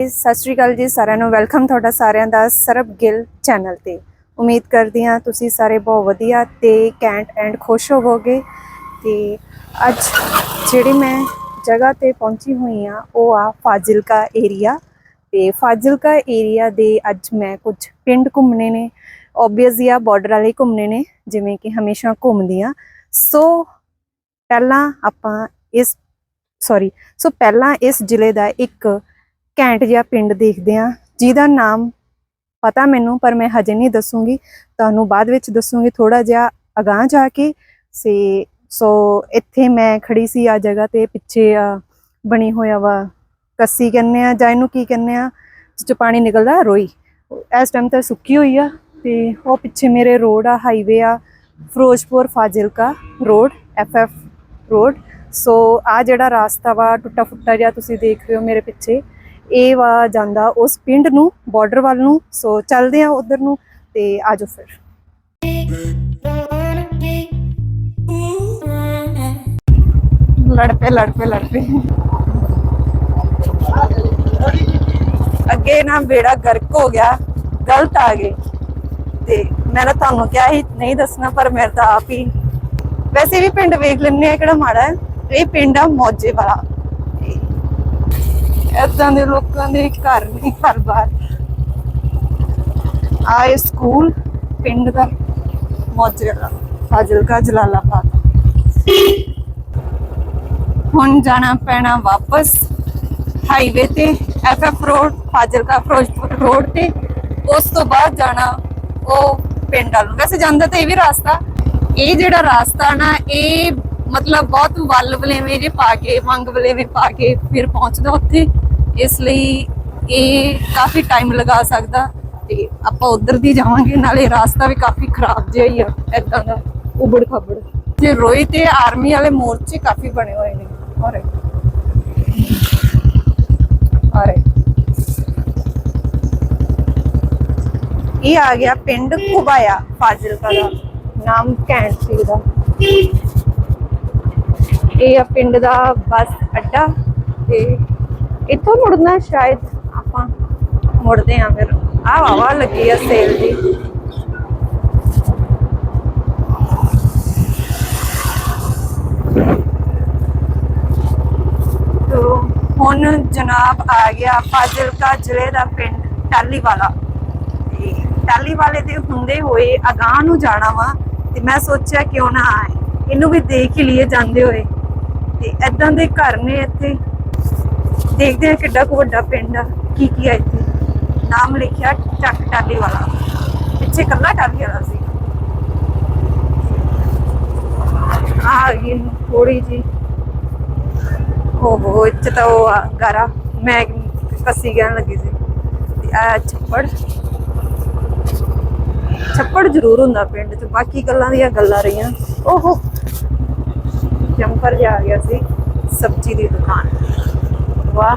ਸਤਿ ਸ਼੍ਰੀ ਅਕਾਲ ਜੀ ਸਾਰਿਆਂ ਨੂੰ। ਵੈਲਕਮ ਤੁਹਾਡਾ ਸਾਰਿਆਂ ਦਾ ਸਰਬ ਗਿੱਲ ਚੈਨਲ ਤੇ। ਉਮੀਦ ਕਰਦੀ ਹਾਂ ਤੁਸੀਂ ਸਾਰੇ ਬਹੁਤ ਵਧੀਆ ਤੇ ਕੈਂਟ ਐਂਡ ਖੁਸ਼ ਹੋਵੋਗੇ। ਤੇ ਅੱਜ ਜਿਹੜੀ ਮੈਂ ਜਗ੍ਹਾ ਤੇ ਪਹੁੰਚੀ ਹੋਈ ਆ ਉਹ ਆ ਫਾਜ਼ਿਲਕਾ ਏਰੀਆ ਤੇ ਫਾਜ਼ਿਲਕਾ ਏਰੀਆ ਦੇ ਅੱਜ ਮੈਂ ਕੁਝ ਪਿੰਡ ਘੁੰਮਣੇ ਨੇ। ਓਬਵੀਅਸਲੀ ਆ ਬਾਰਡਰ ਵਾਲੇ ਘੁੰਮਣੇ ਨੇ, ਜਿਵੇਂ ਕਿ ਹਮੇਸ਼ਾ ਘੁੰਮਦੀ ਆ ਸੋ ਪਹਿਲਾਂ ਆਪਾਂ ਇਸ ਸੌਰੀ ਸੋ ਪਹਿਲਾਂ ਇਸ ਜ਼ਿਲ੍ਹੇ ਦਾ ਇੱਕ ਘੈਂਟ ਜਿਹਾ ਪਿੰਡ ਦੇਖਦੇ ਆ ਜਿਹਦਾ ਨਾਮ ਪਤਾ ਮੈਨੂੰ, ਪਰ ਮੈਂ ਹਜੇ ਨਹੀਂ ਦੱਸੂਗੀ। ਤੁਹਾਨੂੰ ਬਾਅਦ ਵਿੱਚ ਦੱਸੂਗੀ। ਥੋੜਾ ਜਿਹਾ ਅਗਾਂਹ ਜਾ ਕੇ। ਸੇ ਸੋ ਇੱਥੇ ਮੈਂ ਖੜੀ ਸੀ ਆ ਜਗ੍ਹਾ ਤੇ। ਪਿੱਛੇ ਆ ਬਣੀ ਹੋਇਆ ਵਾ ਕੱਸੀ ਕਹਿੰਦੇ ਆ ਜਾਂ ਇਹਨੂੰ ਕੀ ਕਹਿੰਦੇ ਆ ਜਿਸ ਚ ਪਾਣੀ ਨਿਕਲਦਾ ਰੋਈ। ਇਸ ਟਾਈਮ ਤਾਂ ਸੁੱਕੀ ਹੋਈ ਆ। ਤੇ ਉਹ ਪਿੱਛੇ ਮੇਰੇ ਰੋਡ ਆ ਹਾਈਵੇ ਆ, Firozpur Fazilka road, FF road. So ਆ ਜਿਹੜਾ ਰਾਸਤਾ ਵਾ ਟੁੱਟਾ ਫੁੱਟਾ ਜਿਹਾ ਤੁਸੀਂ ਦੇਖ ਰਹੇ ਹੋ ਮੇਰੇ ਪਿੱਛੇ। ਇਹ ਵਾ ਜਾਂਦਾ ਉਸ ਪਿੰਡ ਨੂੰ ਬਾਰਡਰ ਵੱਲ ਨੂੰ, ਸੋ ਚੱਲਦੇ ਆ ਉਧਰ ਨੂੰ ਤੇ ਆਜੋ ਫਿਰ। ਲੜ ਪਏ ਲੜ ਪਏ ਲੜ ਪਏ। ਅੱਗੇ ਨਾ ਬੇੜਾ ਗਰਕ ਹੋ ਗਿਆ, ਗਲਤ ਆ ਗਏ। ਤੇ ਮੈਂ ਨਾ ਤੁਹਾਨੂੰ ਕਿਹਾ ਹੀ ਨਹੀਂ ਦੱਸਣਾ, ਪਰ ਮੇਰੇ ਤਾਂ ਆਪ ਹੀ। ਵੈਸੇ ਵੀ ਪਿੰਡ ਵੇਖ ਲੈਣੇ ਆ ਕਿਹੜਾ ਮਾੜਾ ਹੈ। ਇਹ ਪਿੰਡ ਆ ਮੌਜੇ ਵਾਲਾ। ਏਦਾਂ ਦੇ ਲੋਕਾਂ ਦੇ ਘਰ ਨਹੀਂ, ਘਰ ਬਾਰ ਆਏ ਸਕੂਲ, ਪਿੰਡ ਦਾ ਮੌਜੇ ਫਾਜ਼ਿਲਕਾ, ਜਲਾਲਾਬਾਦ। ਹੁਣ ਜਾਣਾ ਪੈਣਾ ਵਾਪਸ ਹਾਈਵੇ ਤੇ, FF road, Fazilka, Firozpur road ਤੇ। ਉਸ ਤੋਂ ਬਾਅਦ ਜਾਣਾ ਉਹ ਪਿੰਡ ਵੱਲ। ਵੈਸੇ ਜਾਂਦਾ ਤਾਂ ਇਹ ਵੀ ਰਾਸਤਾ। ਇਹ ਜਿਹੜਾ ਰਾਸਤਾ ਨਾ, ਇਹ ਮਤਲਬ ਬਹੁਤ ਵੱਲ ਵਲੇਵੇਂ ਜੇ ਪਾ ਕੇ, ਮੰਗ ਵਲੇਵੇਂ ਪਾ ਕੇ ਫਿਰ ਪਹੁੰਚਦਾ ਉੱਥੇ। ਇਸ ਲਈ ਇਹ ਕਾਫੀ ਟਾਈਮ ਲਗਾ ਸਕਦਾ ਤੇ ਆਪਾਂ ਉਧਰ ਦੀ ਜਾਵਾਂਗੇ, ਨਾਲੇ ਰਾਸਤਾ ਵੀ ਕਾਫੀ ਖਰਾਬ ਜਿਹਾ ਹੀ ਆ, ਏਦਾਂ ਦਾ ਉਬੜ ਖਬੜ। ਜੇ ਰੋਈ ਤੇ ਆਰਮੀ ਵਾਲੇ ਮੋਰਚੇ ਕਾਫੀ ਬਣੇ ਹੋਏ ਨੇ, ਔਰੇ। ਔਰੇ। ਇਹ ਆ ਗਿਆ ਪਿੰਡ ਕੁਬਾਇਆ ਫਾਜ਼ਿਲਕਾ ਦਾ, ਨਾਮ ਕੈਂਟ ਸੀ ਦਾ। ਇਹ ਆ ਪਿੰਡ ਦਾ ਬੱਸ ਅੱਡਾ ਤੇ ਇੱਥੋਂ ਮੁੜਨਾ ਸ਼ਾਇਦ ਆਪਾਂ ਮੁੜਦੇ ਆ ਫਿਰ। ਆ ਵਾਵਾ ਲੱਗੀ ਆ ਸੇਲ ਦੀ। ਹੁਣ ਜਨਾਬ ਆ ਗਿਆ ਫਾਜ਼ਿਲਕਾ ਜ਼ਿਲ੍ਹੇ ਦਾ ਪਿੰਡ ਟਾਲੀਵਾਲਾ। ਤੇ ਟਾਲੀਵਾਲੇ ਦੇ ਹੁੰਦੇ ਹੋਏ ਅਗਾਹ ਨੂੰ ਜਾਣਾ ਵਾ ਤੇ ਮੈਂ ਸੋਚਿਆ ਕਿਉਂ ਨਾ ਆਏ। ਇਹਨੂੰ ਵੀ ਦੇਖ ਹੀ ਲਈਏ ਜਾਂਦੇ ਹੋਏ। ਤੇ ਐਦਾਂ ਦੇ ਘਰ ਨੇ ਇੱਥੇ। ਦੇਖਦੇ ਹਾਂ ਕਿੱਡਾ ਕੁ ਵੱਡਾ ਪਿੰਡ ਆ, ਕੀ ਕੀ ਆ ਇੱਥੇ। ਨਾਮ ਲਿਖਿਆ ਚੱਕ ਟਾਲੀ ਵਾਲਾ। ਪਿੱਛੇ ਕੱਲਾ ਟਾਲੀ ਵਾਲਾ ਸੀ। ਆ ਗਈ ਥੋੜੀ ਜੀ। ਓਹੋ ਇੱਥੇ ਤਾਂ ਉਹ ਗਾਰਾ ਮੈਂ ਕੱਸੀ ਕਹਿਣ ਲੱਗੀ ਸੀ। ਆ ਛੱਪੜ। ਛੱਪੜ ਜ਼ਰੂਰ ਹੁੰਦਾ ਪਿੰਡ 'ਚ। ਬਾਕੀ ਗੱਲਾਂ ਦੀਆਂ ਗੱਲਾਂ ਰਹੀਆਂ। ਓਹੋ। ਜੰਪਰ ਜਾ ਆ ਗਿਆ ਸੀ। ਸਬਜ਼ੀ ਦੀ ਦੁਕਾਨ। ਵਾਹ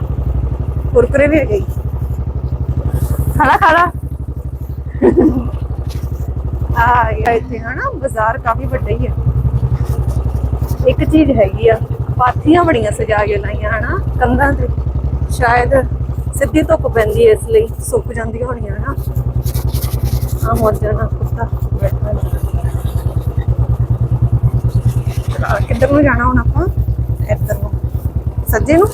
ਕੁਰਕਰੇ ਵੀ ਗਈ ਖਾਣਾ ਖਾਣਾ ਆ ਇੱਥੇ ਹਨਾ ਬਾਜ਼ਾਰ ਕਾਫੀ ਵੱਡਾ ਹੀ ਹੈ ਇੱਕ ਚੀਜ਼ ਹੈਗੀ ਆ ਪਾਥੀਆਂ ਬੜੀਆਂ ਸਜਾ ਕੇ ਲਾਈਆਂ ਹਨਾ ਕੰਧਾਂ ਤੇ। ਸ਼ਾਇਦ ਸਿੱਧੀ ਧੁੱਪ ਪੈਂਦੀ ਹੈ ਇਸ ਲਈ ਸੁੱਕ ਜਾਂਦੀਆਂ ਹੋਣੀਆਂ ਹਨਾ। ਆ ਮੋਜਾ ਨਾ ਕੁੱਤਾ ਬੈਠਾ ਕਿੱਧਰ ਨੂੰ ਜਾਣਾ ਹੁਣ ਆਪਾਂ? ਇੱਧਰ ਨੂੰ। ਸੱਜੇ ਨੂੰ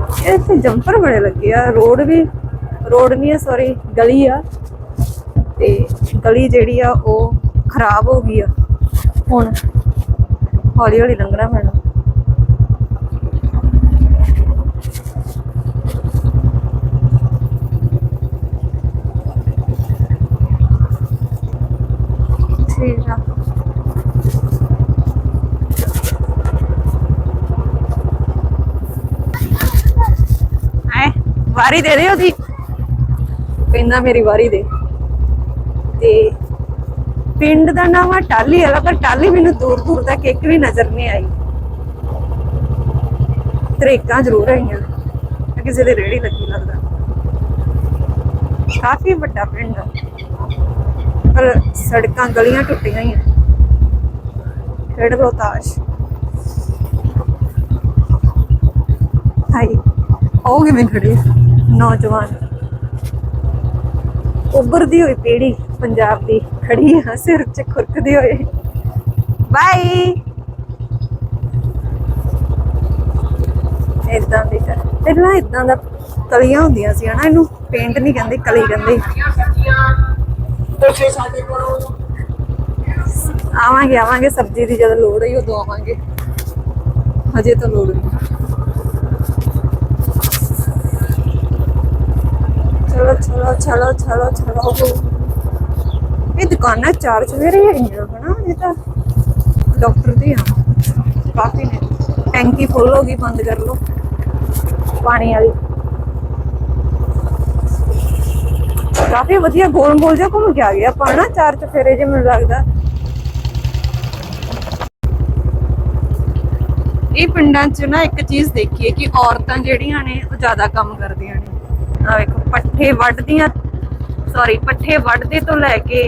ਇਹ ਇੱਥੇ ਜੰਪਰ ਬੜੇ ਲੱਗੇ ਆ, ਰੋਡ ਵੀ, ਰੋਡ ਨਹੀਂ ਆ ਸੌਰੀ ਗਲੀ ਆ। ਤੇ ਗਲੀ ਜਿਹੜੀ ਆ, ਉਹ ਖਰਾਬ ਹੋ ਗਈ ਆ। ਹੁਣ ਹੌਲੀ ਹੌਲੀ ਲੰਘਣਾ ਪੈਣਾ ਠੀਕ ਆ ਐ ਵਾਰੀ ਦੇ ਦੇ ਉਹਦੀ ਕਹਿੰਦਾ ਮੇਰੀ ਵਾਰੀ ਦੇ। ਤੇ ਪਿੰਡ ਦਾ ਨਾਮ ਆ ਟਾਲੀ ਵਾਲਾ, ਪਰ ਟਾਲੀ ਮੈਨੂੰ ਦੂਰ ਦੂਰ ਤੱਕ ਇੱਕ ਵੀ ਨਜ਼ਰ ਨਹੀਂ ਆਈ। ਤਰੇਕਾਂ ਜ਼ਰੂਰ ਆਈਆਂ। ਕਿਸੇ ਦੇ ਰੇੜੀ ਲੱਗੀ ਲੱਗਦਾ। ਕਾਫੀ ਵੱਡਾ ਪਿੰਡ ਆ। ਪਰ ਸੜਕਾਂ ਗਲੀਆਂ ਟੁੱਟੀਆਂ ਹੀ ਆ। ਖੇਡ ਲੋ ਤਾਸ਼ ਹਾਈ ਉਹ ਕਿਵੇਂ ਖੜੇ ਆ? ਨੌਜਵਾਨ। ਉੱਭਰਦੀ ਹੋਈ ਪੀੜੀ ਪੰਜਾਬ ਦੀ ਖੜੀ ਆ ਸਿਰ 'ਚ ਖੁਰਕਦੇ ਹੋਏ। ਬਾਈ। ਇਦਾਂ ਦੀ ਕਰ ਪਹਿਲਾਂ ਇਦਾਂ ਦਾ ਕਲੀਆਂ ਹੁੰਦੀਆਂ ਸੀ ਹਨਾ ਇਹਨੂੰ ਪੇਂਟ ਨਹੀਂ ਕਹਿੰਦੇ ਕਲੀ ਕਹਿੰਦੇ। ਆਵਾਂਗੇ ਆਵਾਂਗੇ ਸਬਜ਼ੀ ਦੀ ਜਦੋਂ ਲੋੜ ਹੋਈ ਉਦੋਂ ਆਵਾਂਗੇ। ਹਜੇ ਤਾਂ ਲੋੜ ਨਹੀਂ ਚਲੋ ਚਲੋ ਚਲੋ ਚਲੋ ਚਲੋ। ਇਹ ਦੁਕਾਨਾਂ ਚਾਰ ਚਵੇਰੇ ਹੈਗੀਆਂ, ਹਨਾ? ਇਹ ਤਾਂ ਡਾਕਟਰ ਦੀ ਆ। ਕਾਫੀ ਨੇ। ਟੈਂਕੀ ਫੁੱਲ ਹੋ ਗਈ, ਬੰਦ ਕਰ ਲਓ। ਪਾਣੀ ਵਾਲੀ। ਕਾਫੀ ਵਧੀਆ ਗੋਲ ਗੋਲ ਜਿਹਾ ਘੁੰਮ ਕੇ ਆ ਗਿਆ ਆਪਾਂ ਨਾ ਚਾਰ ਚਫੇਰੇ ਜੇ ਮੈਨੂੰ ਲੱਗਦਾ। ਇਹ ਪਿੰਡਾਂ 'ਚ ਨਾ ਇੱਕ ਚੀਜ਼ ਦੇਖੀਏ ਕਿ ਔਰਤਾਂ ਜਿਹੜੀਆਂ ਨੇ, ਉਹ ਜ਼ਿਆਦਾ ਕੰਮ ਕਰਦੀਆਂ ਨੇ। ਆ ਵੇਖੋ, ਪੱਠੇ ਵੱਢਦੀਆਂ ਸੌਰੀ ਪੱਠੇ ਵੱਢਦੇ ਤੋਂ ਲੈ ਕੇ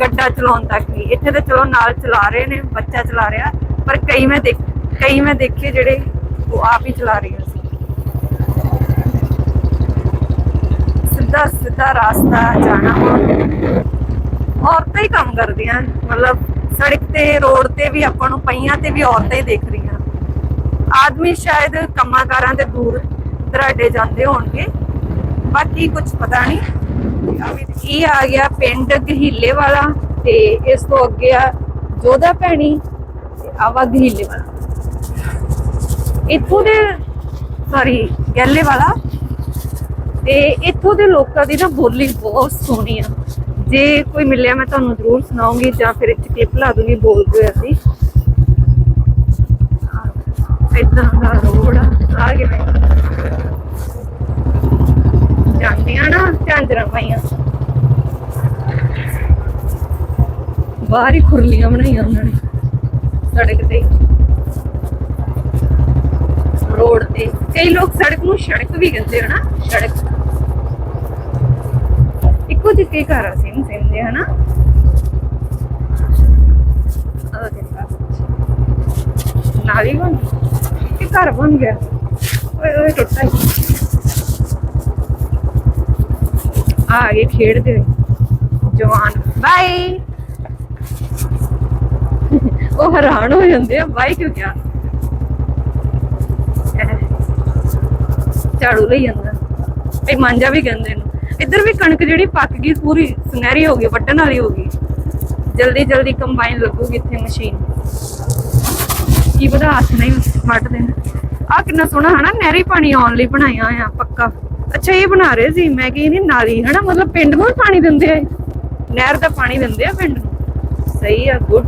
ਗੱਡਾ ਚਲਾਉਣ ਤੱਕ ਵੀ। ਇੱਥੇ ਤਾਂ ਚਲੋ ਨਾਲ ਚਲਾ ਰਹੇ ਨੇ, ਬੱਚਾ ਚਲਾ ਰਿਹਾ, ਪਰ ਕਈ ਮੈਂ ਦੇਖ, ਕਈ ਮੈਂ ਦੇਖੇ ਜਿਹੜੇ ਉਹ ਆਪ ਹੀ ਚਲਾ ਰਹੀਆਂ ਸੀ। ਸਿੱਧਾ ਸਿੱਧਾ ਰਾਸਤਾ ਜਾਣਾ ਔਰਤਾਂ ਹੀ ਕੰਮ ਕਰਦੀਆਂ, ਮਤਲਬ ਸੜਕ ਤੇ, ਰੋਡ ਤੇ ਵੀ ਆਪਾਂ ਨੂੰ ਪਈਆਂ ਤੇ ਵੀ ਔਰਤਾਂ ਹੀ ਦੇਖ ਰਹੀਆਂ। ਆਦਮੀ ਸ਼ਾਇਦ ਕੰਮਾਂ ਕਾਰਾਂ ਤੇ ਦੂਰ ਦਰਾਡੇ ਜਾਂਦੇ ਹੋਣਗੇ ਬਾਕੀ ਕੁਝ ਪਤਾ ਨਹੀਂ ਇਹ ਆ ਗਿਆ, ਪਿੰਡ ਗਹੀਲੇ ਵਾਲਾ ਤੇ ਇਸ ਤੋਂ ਅੱਗੇ ਆ ਜੋਧਾ ਭੈਣੀ ਆਵਾ ਗਹੀਲੇ ਵਾਲਾ। ਇੱਥੋਂ ਦੇ ਸੌਰੀ ਗੈਲੇ ਵਾਲਾ। ਤੇ ਇੱਥੋਂ ਦੇ ਲੋਕਾਂ ਦੀ ਨਾ ਬੋਲੀ ਬਹੁਤ ਸੋਹਣੀ ਆ। ਜੇ ਕੋਈ ਮਿਲਿਆ ਮੈਂ ਤੁਹਾਨੂੰ ਜ਼ਰੂਰ ਸੁਣਾਉਂਗੀ ਜਾਂ ਫਿਰ ਇੱਥੇ ਕਲਿੱਪ ਲਾ ਦੂੰਗੀ ਬੋਲਦੇ ਹੋਏ ਅਸੀਂ। ਇਦਾਂ ਦਾ ਰੋਡ ਆ ਗਿਆ। ਜਾਂਦੀਆਂ ਨਾ, ਝਾਂਜਰਾਂ ਪਾਈਆਂ। ਬਾਹਰ ਹੀ ਖੁਰਲੀਆਂ ਬਣਾਈਆਂ ਉਹਨਾਂ ਨੇ, ਸੜਕ ਤੇ। ਰੋਡ ਤੇ। ਕਈ ਲੋਕ ਸੜਕ ਨੂੰ ਸੜਕ ਵੀ ਕਹਿੰਦੇ ਹਨਾ ਸੜਕ। ਇੱਕੋ ਜਿਹੇ ਘਰ ਆ, ਸੇਮ ਸੇਮ ਦੇ ਹਨਾ? ਨਾਲੀ ਬਣ ਇਹ ਘਰ ਬਣ ਗਿਆ। ਓਏ ਓਏ, ਟੁੱਟਾ ਹੀ। ਆ ਗਏ ਖੇਡਦੇ ਹੋਏ ਜਵਾਨ। ਬਾਈ। ਉਹ ਹੈਰਾਨ ਹੋ ਜਾਂਦੇ ਆ, ਬਾਈ ਕਿਉਂ ਕਿਹਾ ਝਾੜੂ ਲਈ ਜਾਂਦਾ। ਇਹ ਮਾਂਜਾ ਵੀ ਕਹਿੰਦੇ ਨੇ। ਇੱਧਰ ਵੀ ਕਣਕ ਜਿਹੜੀ ਪੱਕ ਗਈ, ਪੂਰੀ ਸੁਨਹਿਰੀ ਹੋ ਗਈ, ਵੱਢਣ ਵਾਲੀ ਹੋ ਗਈ। ਜਲਦੀ ਜਲਦੀ ਕੰਬਾਈਨ ਲੱਗੂਗੀ ਇੱਥੇ ਮਸ਼ੀਨ। ਕੀ ਪਤਾ ਹੱਥ ਨਹੀਂ ਵੱਢ ਦੇਣ ਆ ਕਿੰਨਾ ਸੋਹਣਾ, ਹਨਾ? ਨਹਿਰੀ ਪਾਣੀ ਆਉਣ ਲਈ ਬਣਾਇਆ ਆ ਪੱਕਾ। ਅੱਛਾ, ਇਹ ਬਣਾ ਰਹੇ ਸੀ। ਮੈਂ ਕਿ ਨਹੀਂ ਨਾਲੀ, ਹਨਾ, ਮਤਲਬ ਪਿੰਡ ਨੂੰ ਪਾਣੀ ਦਿੰਦੇ ਆ ਨਹਿਰ ਦਾ ਪਾਣੀ ਦਿੰਦੇ ਆ ਪਿੰਡ ਨੂੰ? ਸਹੀ ਆ, ਗੁੱਡ।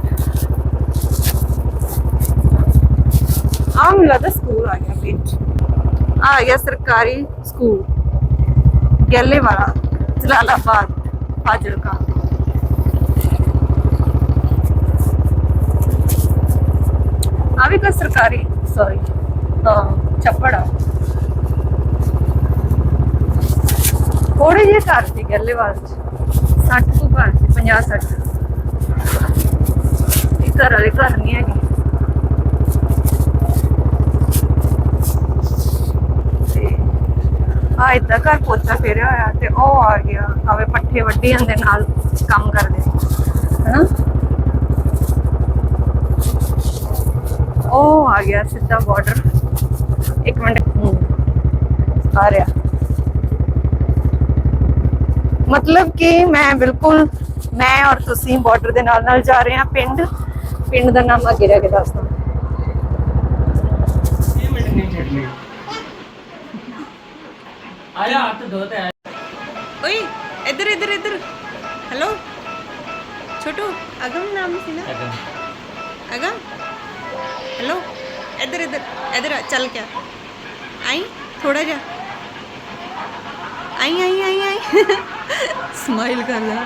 ਆ ਮੈਨੂੰ ਸਕੂਲ ਆ ਗਿਆ ਵਿੱਚ ਆ ਗਿਆ ਸਰਕਾਰੀ ਸਕੂਲ। ਗੈਲੇ ਵਾਲਾ ਜਲਾਲਾਬਾਦ ਫਾਜ਼ਿਲਕਾ ਆ ਵੀ ਕੋਈ ਸਰਕਾਰੀ ਸੌਰੀ ਹਾਂ ਚੱਪੜਾ ਥੋੜੇ ਜਿਹੇ ਘਰ ਸੀ ਗੈਲੇਵਾਲ ਚ 60 ਤੋਂ ਘਰ ਸੀ 50 60 ਇਹ ਘਰ ਵਾਲੇ ਘਰ ਨਹੀਂ ਹੈਗੇ ਤੇ ਆ ਇਦਾਂ ਘਰ ਪੋਚਾ ਫੇਰਿਆ ਹੋਇਆ ਤੇ ਉਹ ਆ ਗਿਆ ਆਵੇ ਪੱਠੇ ਵੱਢੀ ਜਾਂਦੇ ਨਾਲ ਕੰਮ ਕਰਦੇ ਹਨਾ ਉਹ ਆ ਗਿਆ ਸਿੱਧਾ ਬਾਰਡਰ ਇੱਕ ਮਿੰਟ ਹੂੰ, ਆ ਰਿਹਾ ਮਤਲਬ ਕਿ ਮੈਂ ਬਿਲਕੁਲ ਮੈਂ ਔਰ ਤੁਸੀਂ ਬਾਰਡਰ ਦੇ ਨਾਲ ਨਾਲ ਜਾ ਰਹੇ ਹਾਂ ਪਿੰਡ ਪਿੰਡ ਦਾ ਨਾਮ ਅੱਗੇ ਜਾ ਕੇ ਦੱਸਦਾ आया आप तो धोते हैं ਓਏ ਇੱਧਰ ਇੱਧਰ ਇੱਧਰ ਹੈਲੋ ਛੋਟੂ ਅਗਮ ਨਾਮ ਸੀ ਨਾ ਅਗਮ ਹੈਲੋ ਇੱਧਰ ਇੱਧਰ ਇੱਧਰ ਆ, ਚੱਲ ਕੇ ਆ। ਆਈ ਥੋੜਾ ਜਿਹਾ ਆਈ ਆਈ ਆਈ ਆਈ ਸਮਾਈਲ ਕਰ ਲੈ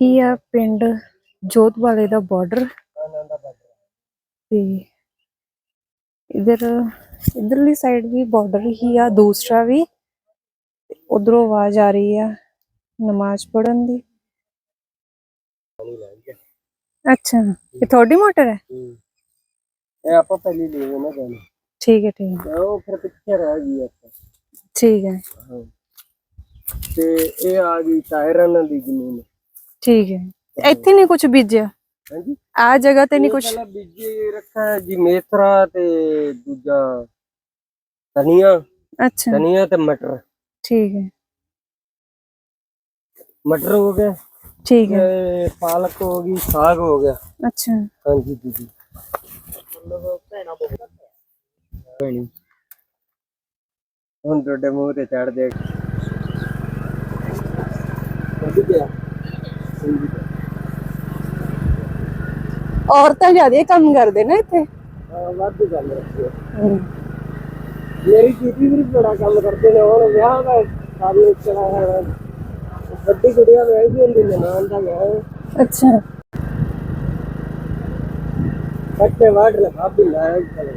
ਇਹ ਆ ਪਿੰਡ ਜੋਤ ਵਾਲੇ ਦਾ ਬਾਰਡਰ ਤੇ ਇਧਰ ਇਧਰਲੀ ਸਾਈਡ ਵੀ ਬਾਰਡਰ ਹੀ ਆ ਦੂਸਰਾ ਵੀ। ਉਧਰੋਂ ਆਵਾਜ਼ ਆ ਰਹੀ ਆ ਨਮਾਜ਼ ਪੜਨ ਦੀ। ਅੱਛਾ ਇਹ ਤੁਹਾਡੀ ਮੋਟਰ ਹੈ। ਇਹ ਆਪਾਂ ਪਹਿਲੀ ਲੈ ਗਏ ਨਾ ਜਾਨ ਠੀਕ ਹੈ ਠੀਕ ਹੈ। ਉਹ ਫਿਰ ਪਿੱਛੇ ਰਹਿ ਗਈ ਆਪਾਂ। ਠੀਕ ਹੈ। ਹਾਂ। ਤੇ ਇਹ ਆ ਗਈ ਟਾਇਰਾਂ ਦੀ ਜ਼ਮੀਨ। ਠੀਕ ਹੈ। ਇੱਥੇ ਨਹੀਂ ਕੁਝ ਬੀਜਿਆ? ਹਾਂਜੀ। ਆ ਜਗ੍ਹਾ ਤੇ ਨਹੀਂ ਇਹ ਕੁਝ ਪਹਿਲਾਂ ਬੀਜੇ ਰੱਖਾ ਹੈ ਜੀ ਮੇਥਰਾ ਤੇ ਦੂਜਾ ਧਨੀਆ। ਅੱਛਾ। ਧਨੀਆ ਤੇ ਮਟਰ। ਠੀਕ ਹੈ। ਮਟਰ ਹੋ ਗਿਆ। ਠੀਕ ਹੈ। ਤੇ ਪਾਲਕ ਹੋ ਗਈ ਸਾਗ ਹੋ ਗਿਆ। ਅੱਛਾ। ਹਾਂਜੀ ਦੀਦੀ ਭੈਣੀ ਹੁਣ ਤੁਹਾਡੇ ਮੂੰਹ ਤੇ ਚੜ ਦੇ ਵੱਧ ਗਿਆ ਔਰਤਾਂ ਜ਼ਿਆਦਾ ਕੰਮ ਕਰਦੇ ਨਾ ਇੱਥੇ। ਵੱਧ ਗੱਲ ਰੱਖਿਓ ਮੇਰੀ ਦੀਦੀ ਵੀ ਬੜਾ ਕੰਮ ਕਰਦੇ ਨੇ ਹੁਣ ਵਿਆਹ ਦਾ ਕੰਮ ਚਲਾ ਹੈ ਵੱਡੀ ਕੁੜੀਆਂ ਵਿਆਹੀ ਹੁੰਦੀ ਨੇ ਨਾਂ ਦਾ ਵਿਆਹ। ਅੱਛਾ। ਬੱਚੇ ਵਾੜ ਲਗਾ ਵੀ ਲਾਇਆ ਚਲੇ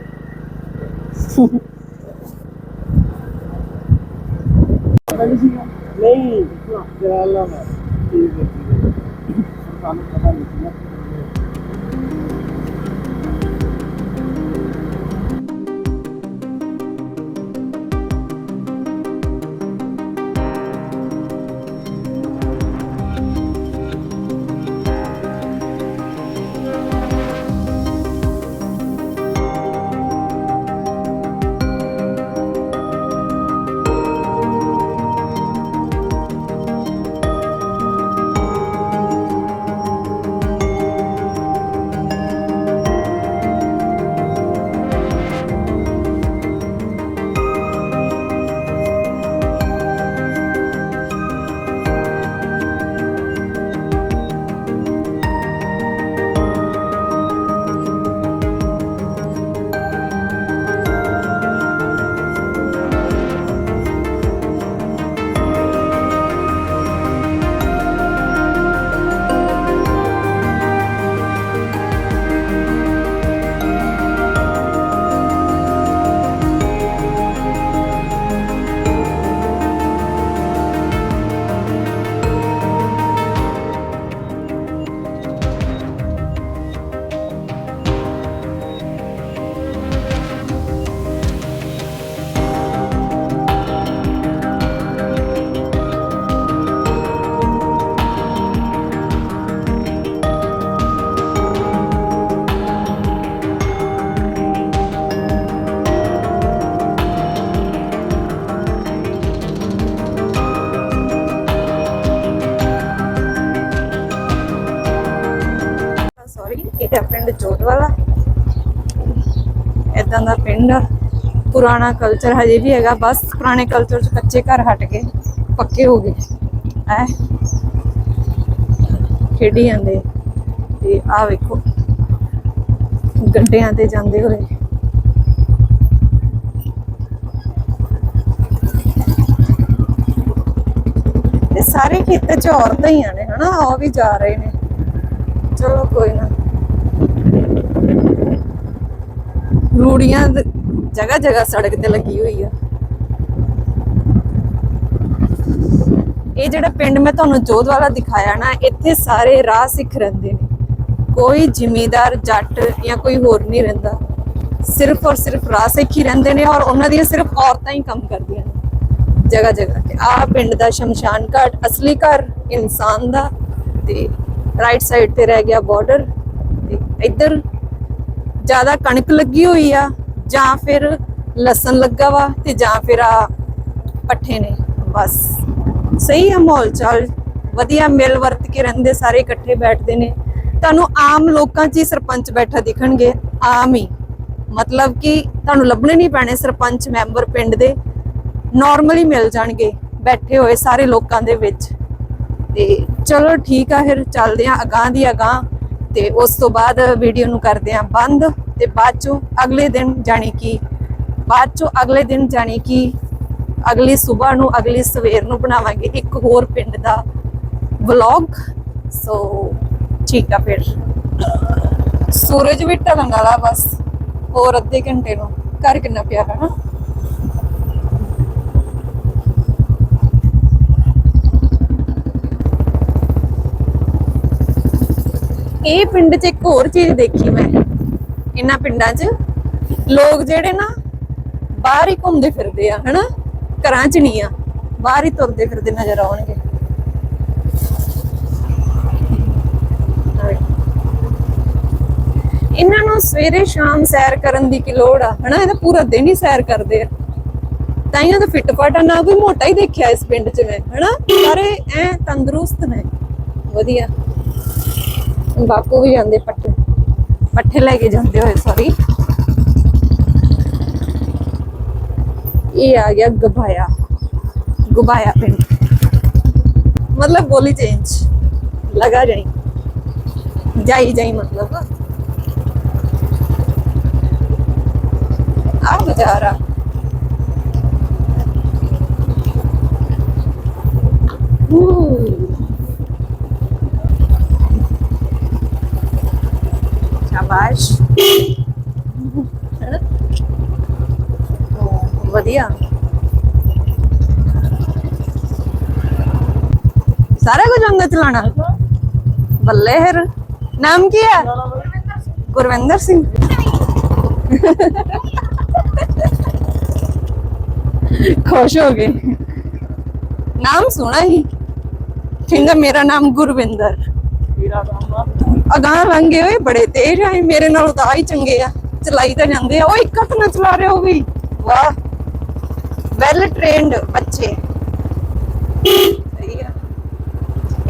ਨਹੀਂ ਇਹ ਪਿੰਡ ਜੋਤ ਵਾਲਾ। ਇਦਾਂ ਦਾ ਪਿੰਡ ਪੁਰਾਣਾ ਕਲਚਰ ਹਜੇ ਵੀ ਹੈਗਾ, ਬਸ ਪੁਰਾਣੇ ਕਲਚਰ ਚ ਕੱਚੇ ਘਰ ਹਟ ਗਏ, ਪੱਕੇ ਹੋ ਗਏ ਐ ਖੇਡੀ ਜਾਂਦੇ, ਤੇ ਆ ਵੇਖੋ, ਗੱਡਿਆਂ ਤੇ ਜਾਂਦੇ ਹੋਏ। ਇਹ ਸਾਰੇ ਖੇਤਾਂ ਚ ਔਰਤਾਂ ਹੀ ਆ ਨੇ ਹਨਾ, ਉਹ ਵੀ ਜਾ ਰਹੇ ਨੇ। ਚਲੋ ਕੋਈ ਨਾ। ਰੂੜੀਆਂ ਜਗ੍ਹਾ ਜਗ੍ਹਾ ਸੜਕ ਤੇ ਲੱਗੀ ਹੋਈ ਆ। ਇਹ ਜਿਹੜਾ ਪਿੰਡ ਮੈਂ ਤੁਹਾਨੂੰ ਜੋਧ ਵਾਲਾ ਦਿਖਾਇਆ ਨਾ, ਇੱਥੇ ਸਾਰੇ ਰਾਹ ਸਿੱਖ ਰਹਿੰਦੇ ਨੇ। ਕੋਈ ਜ਼ਿਮੀਦਾਰ, ਜੱਟ ਜਾਂ ਕੋਈ ਹੋਰ ਨਹੀਂ ਰਹਿੰਦਾ। ਸਿਰਫ ਔਰ ਸਿਰਫ ਰਾਹ ਸਿੱਖ ਹੀ ਰਹਿੰਦੇ ਨੇ ਔਰ ਉਹਨਾਂ ਦੀਆਂ ਸਿਰਫ ਔਰਤਾਂ ਹੀ ਕੰਮ ਕਰਦੀਆਂ ਨੇ। ਜਗ੍ਹਾ ਜਗ੍ਹਾ ਤੇ। ਆ ਪਿੰਡ ਦਾ ਸ਼ਮਸ਼ਾਨ ਘਾਟ, ਅਸਲੀ ਘਰ, ਇਨਸਾਨ ਦਾ ਤੇ ਰਾਈਟ ਸਾਈਡ ਤੇ ਰਹਿ ਗਿਆ ਬਾਰਡਰ ਤੇ ਇੱਧਰ ਜ਼ਿਆਦਾ ਕਣਕ ਲੱਗੀ ਹੋਈ ਆ, ਜਾਂ ਫਿਰ ਲਸਣ ਲੱਗਾ ਵਾ ਤੇ ਜਾਂ ਫਿਰ ਆ ਪੱਠੇ ਨੇ, ਬਸ। ਸਹੀ ਆ ਮਾਹੌਲ ਚਾਲ, ਵਧੀਆ ਮਿਲ ਵਰਤ ਕੇ ਰਹਿੰਦੇ ਸਾਰੇ ਇਕੱਠੇ ਬੈਠਦੇ ਨੇ। ਤੁਹਾਨੂੰ ਆਮ ਲੋਕਾਂ 'ਚ ਹੀ ਸਰਪੰਚ ਬੈਠਾ ਦਿਖਣਗੇ, ਆਮ ਹੀ। ਮਤਲਬ ਕਿ ਤੁਹਾਨੂੰ ਲੱਭਣੇ ਨਹੀਂ ਪੈਣੇ ਸਰਪੰਚ ਮੈਂਬਰ ਪਿੰਡ ਦੇ ਨਾਰਮਲੀ ਮਿਲ ਜਾਣਗੇ ਬੈਠੇ ਹੋਏ ਸਾਰੇ ਲੋਕਾਂ ਦੇ ਵਿੱਚ। ਤੇ ਚਲੋ ਠੀਕ ਆ ਫਿਰ, ਚੱਲਦੇ ਆ ਅਗਾਂਹ ਦੀ ਅਗਾਂਹ। ਤੇ ਉਸ ਤੋਂ ਬਾਅਦ ਵੀਡੀਓ ਨੂੰ ਕਰਦੇ ਆ ਬੰਦ ਤੇ ਬਾਅਦ ਚੋਂ ਅਗਲੇ ਦਿਨ ਜਾਣੀ ਕਿ ਬਾਅਦ ਚੋਂ ਅਗਲੇ ਦਿਨ ਜਾਣੀ ਕਿ ਅਗਲੀ ਸਵੇਰ ਨੂੰ ਅਗਲੀ ਸਵੇਰ ਨੂੰ ਬਣਾਵਾਂਗੇ ਇੱਕ ਹੋਰ ਪਿੰਡ ਦਾ ਵਲੌਗ ਸੋ ਠੀਕ ਆ ਫਿਰ। ਸੂਰਜ ਵੀ ਢਲਣ ਵਾਲਾ ਬਸ। ਹੋਰ ਅੱਧੇ ਘੰਟੇ ਨੂੰ। ਘਰ ਕਿੰਨਾ ਪਿਆ ਹੈ ਨਾ। ਇਹ ਪਿੰਡ 'ਚ ਇੱਕ ਹੋਰ ਚੀਜ਼ ਦੇਖੀ ਮੈਂ, ਇਹਨਾਂ ਪਿੰਡਾਂ 'ਚ। ਲੋਕ ਜਿਹੜੇ ਨਾ, ਬਾਹਰ ਹੀ ਘੁੰਮਦੇ ਫਿਰਦੇ ਆ, ਹਨਾ? ਘਰਾਂ 'ਚ ਨਹੀਂ ਆ, ਬਾਹਰ ਹੀ ਤੁਰਦੇ ਫਿਰਦੇ ਨਜ਼ਰ ਆਉਣਗੇ। ਇਹਨਾਂ ਨੂੰ ਸਵੇਰੇ ਸ਼ਾਮ ਸੈਰ ਕਰਨ ਦੀ ਕੀ ਲੋੜ ਆ, ਹਨਾ? ਇਹਦਾ ਪੂਰਾ ਦਿਨ ਹੀ ਸੈਰ ਕਰਦੇ ਆ। ਤਾਈਆਂ ਤਾਂ ਫਿੱਟ ਫਾਟ ਆ, ਨਾ ਕੋਈ ਮੋਟਾ ਹੀ ਦੇਖਿਆ ਇਸ ਪਿੰਡ 'ਚ ਮੈਂ, ਹਨਾ? ਸਾਰੇ ਐ ਤੰਦਰੁਸਤ ਨੇ, ਵਧੀਆ। ਬਾਪੂ ਵੀ ਜਾਂਦੇ ਪੱਠੇ ਪੱਠੇ ਲੈ ਕੇ ਜਾਂਦੇ ਹੋਏ ਸੌਰੀ ਇਹ ਆ ਗਿਆ ਗਬਾਇਆ ਗਬਾਇਆ ਪਿੰਡ मतलब बोली चेंज लगा जाई जाई जाई मतलब आ नजारा शाबाश ਵਧੀਆ ਸਾਰਾ ਕੁਝ ਆਉਂਦਾ ਚਲਾਣਾ ਬੱਲੇ ਫਿਰ ਨਾਮ ਕੀ ਹੈ ਗੁਰਵਿੰਦਰ ਸਿੰਘ ਖੁਸ਼ ਹੋ ਗਏ ਨਾਮ ਸੁਣਾ ਹੀ ਕਹਿੰਦਾ ਮੇਰਾ ਨਾਮ ਗੁਰਵਿੰਦਰ ਵੀਰਾ ਦਾ ਅਗਾਂ ਲੰਘੇ ਹੋਏ ਬੜੇ ਤੇਜ਼ ਆਏ, ਮੇਰੇ ਨਾਲ ਤਾਂ ਹੀ ਚੰਗੇ ਆ, ਚਲਾਈ ਤਾਂ ਜਾਂਦੇ ਆ। ਉਹ ਇੱਕ ਹੱਥ ਨਾਲ ਚਲਾ ਰਹੇ ਹੋ ਵੀ। ਵਾਹ। ਵੈਲ ਟ੍ਰੇਨਡ ਬੱਚੇ।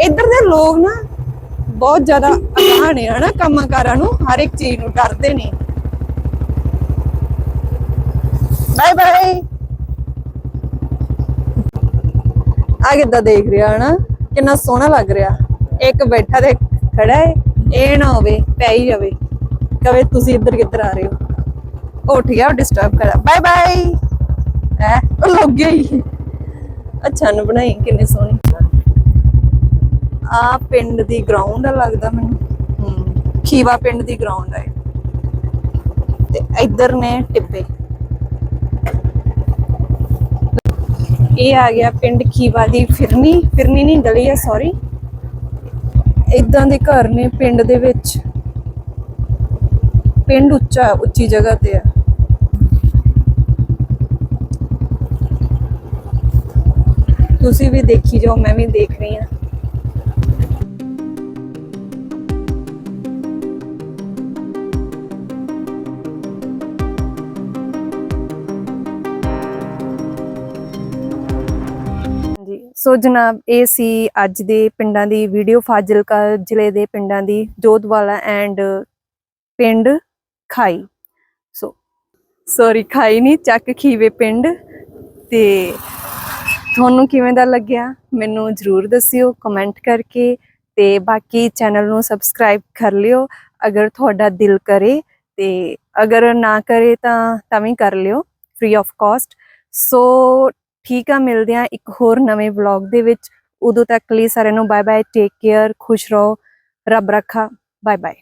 ਇੱਧਰ ਦੇ ਲੋਕ ਨਾ ਬਹੁਤ ਜ਼ਿਆਦਾ ਅਗਾਹ ਨੇ ਹਨਾ ਕੰਮਾਂ ਕਾਰਾਂ ਨੂੰ, ਹਰ ਇੱਕ ਚੀਜ਼ ਨੂੰ ਡਰਦੇ ਨੇ। ਬਾਏ ਬਾਏ ਆ ਕਿੱਦਾਂ ਦੇਖ ਰਿਹਾ ਹਨਾ? ਕਿੰਨਾ ਸੋਹਣਾ ਲੱਗ ਰਿਹਾ। ਇੱਕ ਬੈਠਾ ਤੇ ਖੜਾ ਹੈ ਇਹ ਨਾ ਹੋਵੇ, ਪੈ ਹੀ ਜਾਵੇ। ਕਵੇ ਤੁਸੀਂ ਇੱਧਰ ਕਿੱਧਰ ਆ ਰਹੇ ਹੋ। ਉੱਠ ਗਿਆ ਡਿਸਟਰਬ ਕਰਾ ਬਾਏ ਬਾਏ ਹੈ, ਉਹ ਲੱਗ ਗਿਆ ਅੱਛਾ ਨੂੰ ਬਣਾਈ, ਕਿੰਨੇ ਸੋਹਣੀ। ਆ ਪਿੰਡ ਦੀ ਗਰਾਊਂਡ ਆ ਲੱਗਦਾ ਮੈਨੂੰ। ਖੀਵਾ ਪਿੰਡ ਦੀ ਗਰਾਊਂਡ ਹੈ ਤੇ ਇੱਧਰ ਨੇ ਟਿੱਬੇ। ਇਹ ਆ ਗਿਆ ਪਿੰਡ ਖੀਵਾ ਦੀ ਫਿਰਨੀ। ਫਿਰਨੀ ਨਹੀਂ ਗਲੀ ਹੈ ਸੌਰੀ ਇਦਾਂ ਦੇ ਘਰ ਨੇ ਪਿੰਡ ਦੇ ਵਿੱਚ। ਪਿੰਡ ਉੱਚਾ, ਉੱਚੀ ਜਗ੍ਹਾ ਤੇ ਆ। ਤੁਸੀਂ ਵੀ ਦੇਖੀ ਜਾਓ, ਮੈਂ ਵੀ ਦੇਖ ਰਹੀ ਹਾਂ। ਸੋ ਜਨਾਬ, ਇਹ ਸੀ ਅੱਜ ਦੇ ਪਿੰਡਾਂ ਦੀ ਵੀਡੀਓ, ਫਾਜ਼ਿਲਕਾ ਜ਼ਿਲ੍ਹੇ ਦੇ ਪਿੰਡਾਂ ਦੀ ਜੋਧਵਾਲਾ ਐਂਡ ਪਿੰਡ ਖਾਈ। ਸੋ ਸੌਰੀ ਖਾਈ ਨਹੀਂ, ਚੱਕ ਖੀਵੇ ਪਿੰਡ। ਤੇ ਤੁਹਾਨੂੰ ਕਿਵੇਂ ਦਾ ਲੱਗਿਆ, ਮੈਨੂੰ ਜਰੂਰ ਦੱਸਿਓ ਕਮੈਂਟ ਕਰਕੇ। ਤੇ ਬਾਕੀ ਚੈਨਲ ਨੂੰ ਸਬਸਕ੍ਰਾਈਬ ਕਰ ਲਿਓ, ਅਗਰ ਤੁਹਾਡਾ ਦਿਲ ਕਰੇ। ਤੇ ਅਗਰ ਨਾ ਕਰੇ ਤਾਂ ਤਾਂ ਵੀ ਕਰ ਲਿਓ ਫ੍ਰੀ ਆਫ ਕਾਸਟ ਸੋ ਠੀਕ ਆ, ਮਿਲਦੇ ਆ ਇੱਕ ਹੋਰ ਨਵੇਂ ਵਲੌਗ ਦੇ ਵਿੱਚ। ਉਦੋਂ ਤੱਕ ਲਈ ਸਾਰਿਆਂ ਨੂੰ ਬਾਏ ਬਾਏ ਟੇਕ ਕੇਅਰ ਖੁਸ਼ ਰਹੋ, ਰੱਬ ਰੱਖਾ ਬਾਏ ਬਾਏ